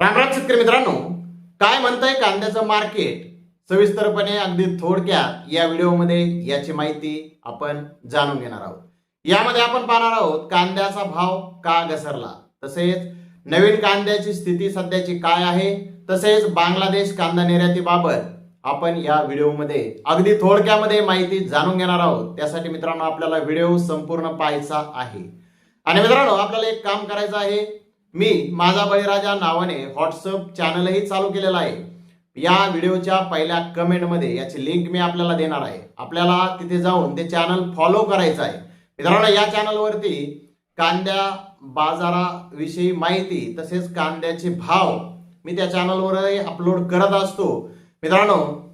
रामराम शेतकरी मित्रांनो काय म्हणतंय कांद्याचं मार्केट सविस्तरपणे अगदी थोडक्यात या व्हिडिओमध्ये याची माहिती आपण जाणून घेणार आहोत. यामध्ये आपण पाहणार आहोत कांद्याचा भाव का घसरला? तसेच नवीन कांद्याची स्थिती सध्याची काय आहे? तसेच बांगलादेश कांदा निर्यातीबाबत आपण या व्हिडिओमध्ये अगदी थोडक्यामध्ये माहिती जाणून घेणार आहोत. त्यासाठी मित्रांनो आपल्याला व्हिडिओ संपूर्ण पाहायचा आहे. आणि मित्रांनो आपल्याला एक काम करायचं आहे. मी माझा बळीराजा नावाने व्हॉट्सअप चॅनलही चालू केलेला आहे. या व्हिडिओच्या पहिल्या कमेंटमध्ये याची लिंक मी आपल्याला देणार आहे. आपल्याला तिथे जाऊन ते चॅनल फॉलो करायचं आहे. मित्रांनो या चॅनलवरती कांद्या बाजाराविषयी माहिती तसेच कांद्याचे भाव मी त्या चॅनलवरही अपलोड करत असतो. मित्रांनो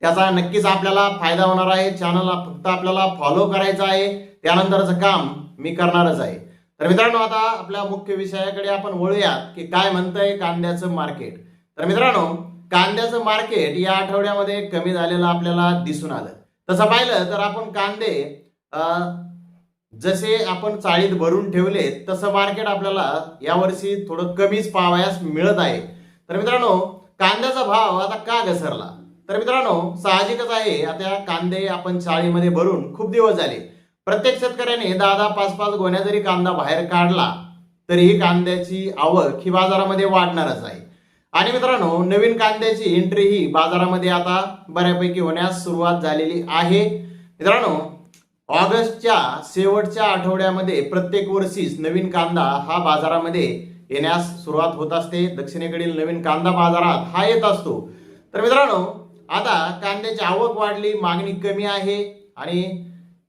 त्याचा नक्कीच आपल्याला फायदा होणार आहे. चॅनलला फक्त आपल्याला फॉलो करायचं आहे. त्यानंतरचं काम मी करणारच आहे. तर मित्रांनो आता आपल्या मुख्य विषयाकडे आपण वळूयात की काय म्हणतंय कांद्याचं मार्केट तर मित्रांनो कांद्याचं मार्केट या आठवड्यामध्ये कमी झालेलं आपल्याला दिसून आलं. तसं पाहिलं तर आपण कांदे अं, जसे आपण चाळीत भरून ठेवले तसं मार्केट आपल्याला यावर्षी थोडं कमीच पाहावयास मिळत आहे. तर मित्रांनो कांद्याचा भाव आता का घसरला? तर मित्रांनो साहजिकच आहे आता कांदे आपण चाळीमध्ये भरून खूप दिवस झाले. प्रत्येक शेतकऱ्याने दहा दहा पाच पाच गोण्या जरी कांदा बाहेर काढला तरीही कांद्याची आवक ही बाजारामध्ये वाढणारच आहे. आणि मित्रांनो नवीन कांद्याची एंट्री ही बाजारामध्ये आता बऱ्यापैकी होण्यास सुरुवात झालेली आहे. मित्रांनो ऑगस्टच्या शेवटच्या आठवड्यामध्ये प्रत्येक वर्षीच नवीन कांदा हा बाजारामध्ये येण्यास सुरुवात होत असते. दक्षिणेकडील नवीन कांदा बाजारात हा येत असतो. तर मित्रांनो आता कांद्याची आवक वाढली मागणी कमी आहे आणि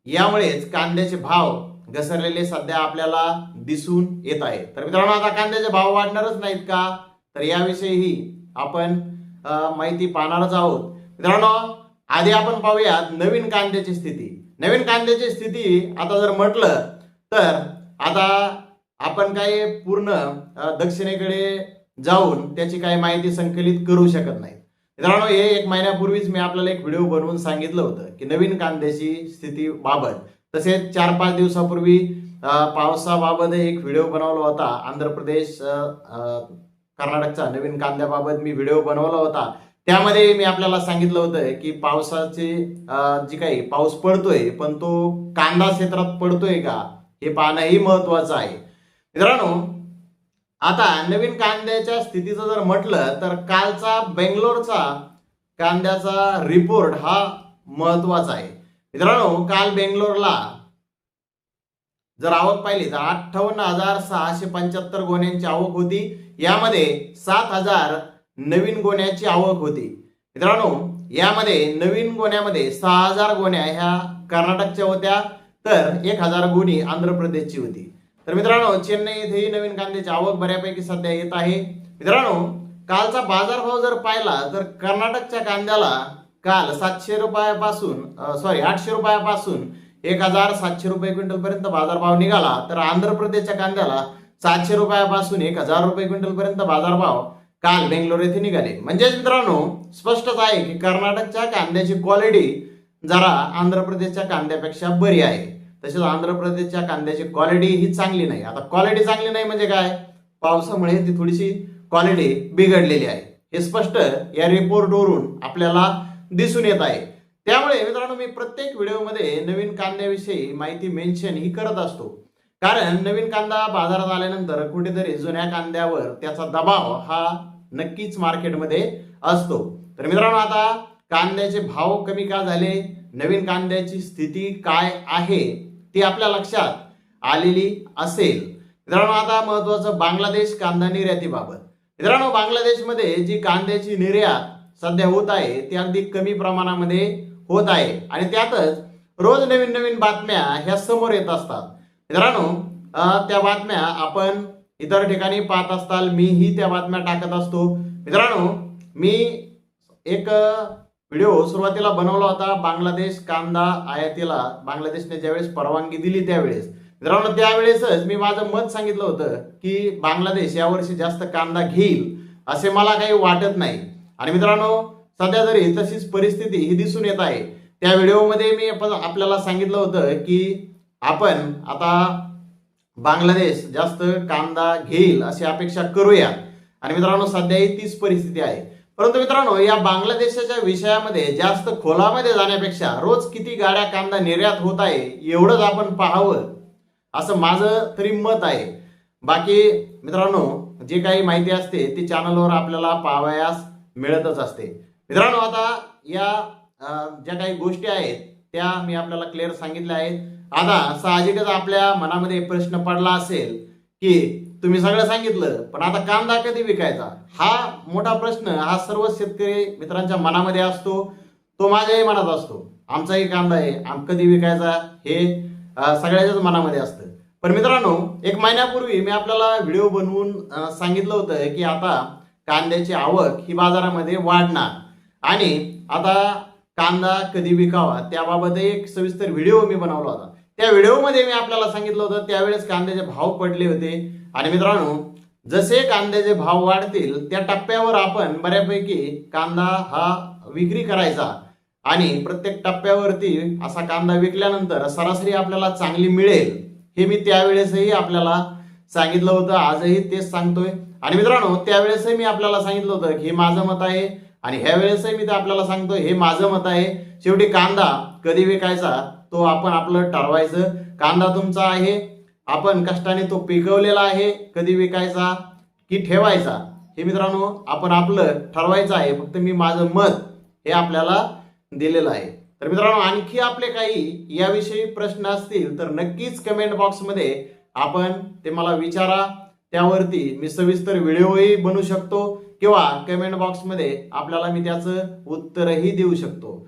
यामुळेच कांद्याचे भाव घसरलेले सध्या आपल्याला दिसून येत आहे तर मित्रांनो आता कांद्याचे भाव वाढणारच नाहीत का? तर याविषयीही आपण माहिती पाहणारच आहोत. मित्रांनो आधी आपण पाहूयात नवीन कांद्याची स्थिती. नवीन कांद्याची स्थिती आता जर म्हटलं तर आता आपण काय पूर्ण दक्षिणेकडे जाऊन त्याची काही माहिती संकलित करू शकत नाही मित्रांनो हे एक महिन्यापूर्वीच मी आपल्याला एक व्हिडिओ बनवून सांगितलं होतं की नवीन कांद्याची स्थिती बाबत. तसेच चार पाच दिवसापूर्वी पावसाबाबत एक व्हिडिओ बनवला होता. आंध्र प्रदेश कर्नाटकचा नवीन कांद्याबाबत मी व्हिडिओ बनवला होता. त्यामध्ये मी आपल्याला सांगितलं होतं की पावसाचे जी काही पाऊस पडतोय पण तो कांदा क्षेत्रात पडतोय का हे पाहणंही महत्वाचं आहे. मित्रांनो आता नवीन कांद्याच्या स्थितीचं जर म्हटलं तर कालचा बेंगलोरचा कांद्याचा रिपोर्ट हा महत्त्वाचा आहे. मित्रांनो काल बेंगलोरला जर आवक पाहिली तर अठ्ठावन्न हजार सहाशे पंच्याहत्तर गोण्यांची आवक होती. यामध्ये सात हजार नवीन गोण्याची आवक होती. मित्रांनो यामध्ये नवीन गोण्यामध्ये सहा हजार गोण्या ह्या कर्नाटकच्या होत्या तर एक हजार गोणी आंध्र प्रदेशची होती. तर मित्रांनो चेन्नई इथेही नवीन कांद्याची आवक बऱ्यापैकी सध्या येत आहे. मित्रांनो कालचा बाजारभाव जर पाहिला तर कर्नाटकच्या कांद्याला काल सातशे रुपयापासून सॉरी आठशे रुपयापासून एक हजार सातशे रुपये क्विंटल पर्यंत बाजारभाव निघाला. तर आंध्र प्रदेशच्या कांद्याला सातशे रुपयापासून एक हजार रुपये क्विंटल पर्यंत बाजारभाव काल बेंगलोर येथे निघाले. म्हणजेच मित्रांनो स्पष्टच आहे की कर्नाटकच्या कांद्याची क्वालिटी जरा आंध्र प्रदेशच्या कांद्यापेक्षा बरी आहे. तसेच आंध्र प्रदेशच्या कांद्याची क्वालिटी ही चांगली नाही. आता क्वालिटी चांगली नाही म्हणजे काय? पावसामुळे ती थोडीशी क्वालिटी बिघडलेली आहे. हे स्पष्ट या रिपोर्टवरून आपल्याला दिसून येत आहे. त्यामुळे मित्रांनो मी प्रत्येक व्हिडिओमध्ये नवीन कांद्याविषयी माहिती मेन्शन ही करत असतो. कारण नवीन कांदा बाजारात आल्यानंतर कुठेतरी जुन्या कांद्यावर त्याचा दबाव हा नक्कीच मार्केटमध्ये असतो. तर मित्रांनो आता कांद्याचे भाव कमी का झाले? नवीन कांद्याची स्थिती काय आहे? ती आपल्या लक्षात आलेली असेल. मित्रांनो आता महत्वाचं बांगलादेश कांदा निर्यातीबाबत. मित्रांनो बांगलादेशमध्ये जी कांद्याची निर्यात सध्या होत आहे ती अगदी कमी प्रमाणामध्ये होत आहे. आणि त्यातच रोज नवीन नवीन बातम्या ह्या समोर येत असतात. मित्रांनो त्या बातम्या आपण इतर ठिकाणी पाहत असताल मीही त्या बातम्या टाकत असतो. मित्रांनो मी एक व्हिडिओ सुरुवातीला बनवला होता बांगलादेश कांदा आयातीला. बांगलादेशने ज्यावेळेस परवानगी दिली त्यावेळेस. मित्रांनो त्यावेळेसच मी माझं मत सांगितलं होतं की बांगलादेश यावर्षी जास्त कांदा घेईल असे मला काही वाटत नाही. आणि मित्रांनो सध्या तरी तशीच परिस्थिती ही दिसून येत आहे त्या व्हिडिओमध्ये मी आपल्याला सांगितलं होतं की आपण आता बांगलादेश जास्त कांदा घेईल अशी अपेक्षा करूया. आणि मित्रांनो सध्याही तीच परिस्थिती आहे. परंतु मित्रांनो या बांगलादेशाच्या विषयामध्ये जास्त खोलामध्ये जाण्यापेक्षा रोज किती गाड्या कांदा निर्यात होत आहे एवढंच आपण पाहावं असं माझं तरी मत आहे. बाकी मित्रांनो जे काही माहिती असते ती चॅनलवर आपल्याला पाहावयास मिळतच असते. मित्रांनो आता या ज्या काही गोष्टी आहेत त्या मी आपल्याला क्लिअर सांगितल्या आहेत. आता साहजिकच आपल्या मनामध्ये प्रश्न पडला असेल की तुम्ही सगळं सांगितलं पण आता कांदा कधी विकायचा? हा मोठा प्रश्न हा सर्व शेतकरी मित्रांच्या मनामध्ये असतो तो माझ्याही मनात असतो. आमचाही कांदा आहे आम कधी विकायचा हे सगळ्याच्याच मनामध्ये असतं. पण मित्रांनो एक महिन्यापूर्वी मी आपल्याला व्हिडिओ बनवून सांगितलं होतं की आता कांद्याची आवक ही बाजारामध्ये वाढणार. आणि आता कांदा कधी विकावा त्याबाबत एक सविस्तर व्हिडिओ मी बनवला होता. त्या व्हिडिओमध्ये मी आपल्याला सांगितलं होतं त्यावेळेस कांद्याचे भाव पडले होते. आणि मित्रांनो जसे कांद्याचे भाव वाढतील त्या टप्प्यावर आपण बऱ्यापैकी कांदा हा विक्री करायचा. आणि प्रत्येक टप्प्यावरती असा कांदा विकल्यानंतर सरासरी आपल्याला चांगली मिळेल हे मी त्यावेळेसही आपल्याला सांगितलं होतं. आजही तेच सांगतोय. आणि मित्रांनो त्यावेळेसही मी आपल्याला सांगितलं होतं की हे माझं मत आहे. आणि ह्या वेळेसही मी ते आपल्याला सांगतोय हे माझं मत आहे. शेवटी कांदा कधी विकायचा? तो आपण आपलं ठरवायचं. कांदा तुमचा आहे. आपण कष्टाने तो पिकवलेला आहे. कधी विकायचा? की ठेवायचा? हे मित्रांनो आपण आपलं ठरवायचं आहे. फक्त मी माझं मत हे आपल्याला दिलेलं आहे. तर मित्रांनो आणखी आपले काही याविषयी प्रश्न असतील तर नक्कीच कमेंट बॉक्समध्ये आपण ते मला विचारा. त्यावरती मी सविस्तर व्हिडिओही बनवू शकतो किंवा कमेंट बॉक्समध्ये आपल्याला मी त्याचं उत्तरही देऊ शकतो.